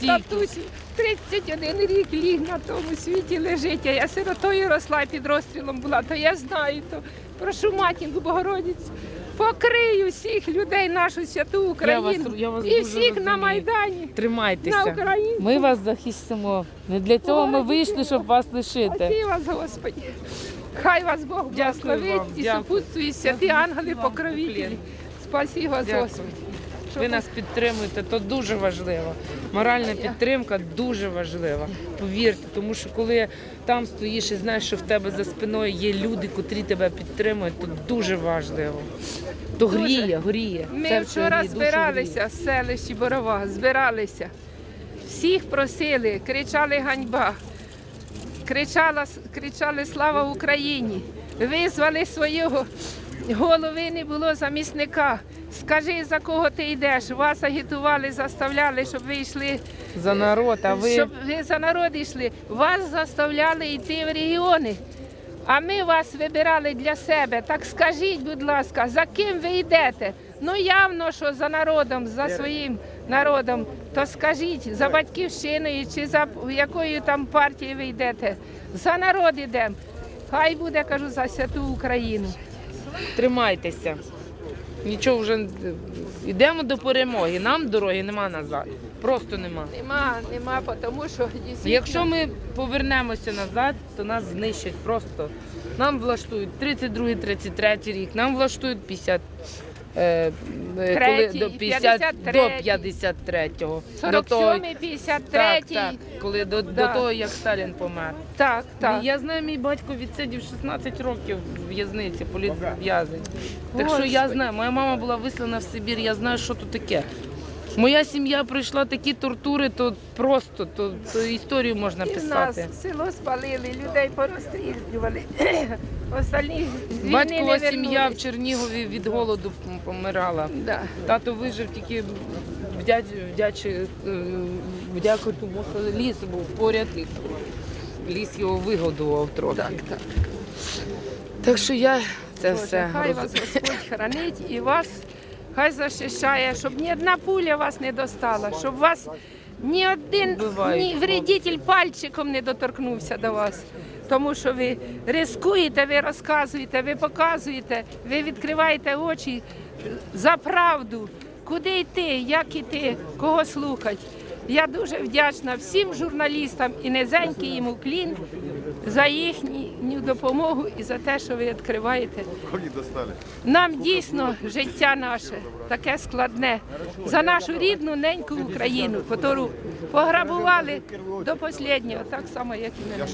Татусь 31 рік ліг на тому світі лежить, а я сиротою росла під розстрілом була, то я знаю, то прошу матінку Богородицю, покрию всіх людей нашу святу Україну я вас і дуже всіх на розумію. Майдані, на Тримайтеся. Україні. Ми вас захистимо. Не для цього ми вийшли, щоб вас лишити. Спаси вас, Господи. Хай вас Бог благословить і дякую. супутствують святі ангели покровителі. Спасі вас, Дякую. Господи. Ви нас підтримуєте, то дуже важливо. Моральна підтримка дуже важлива. Повірте, тому що коли там стоїш і знаєш, що в тебе за спиною є люди, котрі тебе підтримують, то дуже важливо. То гріє, горіє. Ми Серце вчора гріє, збиралися в селищі Борова, збиралися. Всіх просили, кричали ганьба, кричала, кричали Слава Україні! Визвали свого голови, не було замісника. Скажи, за кого ти йдеш? Вас агітували, заставляли, щоб ви йшли. За народ, а ви щоб ви за народ йшли. Вас заставляли йти в регіони. А ми вас вибирали для себе. Так скажіть, будь ласка, за ким ви йдете? Ну явно, що за народом, за своїм народом. То скажіть, за батьківщиною чи за якою там партією ви йдете? За народ йдемо. Хай буде, кажу, за святу Україну. Тримайтеся. Нічого вже йдемо до перемоги. Нам дороги нема назад. Просто нема. Нема, нема, тому що дійсно. Якщо ми повернемося назад, то нас знищать просто. Нам влаштують 32-33 рік, нам влаштують 50. Е, е, коли до 50 до 53-й. 53-го. До того, 47-й, 53-й. так, так, коли до, до того, як Сталін помер. Так, так. Я знаю, мій батько відсидів 16 років в в'язниці, політв'язень. Так що я Господи. знаю, моя мама була вислана в Сибір, я знаю, що тут таке. Моя сім'я пройшла такі тортури, то просто то, то історію можна І нас писати. село спалили, людей порозстрілювали. Остальні Батькова сім'я в вернулись. Чернігові від голоду м- помирала. Да. Тато вижив тільки вдяч, вдяч, е, вдяку тому, що ліс був поряд. і Ліс його вигодував трохи. Так, так. Так що я це Боже, все хай роз- вас Господь хранить і вас хай захищає, щоб ні одна пуля вас не достала, щоб вас ні один ні вредитель пальчиком не доторкнувся до вас. Тому що ви рискуєте, ви розказуєте, ви показуєте, ви відкриваєте очі за правду, куди йти, як іти, кого слухати. Я дуже вдячна всім журналістам і низенький їм уклін за їхню допомогу і за те, що ви відкриваєте. Нам дійсно життя наше таке складне за нашу рідну неньку Україну, яку пограбували до останнього, так само, як і мене.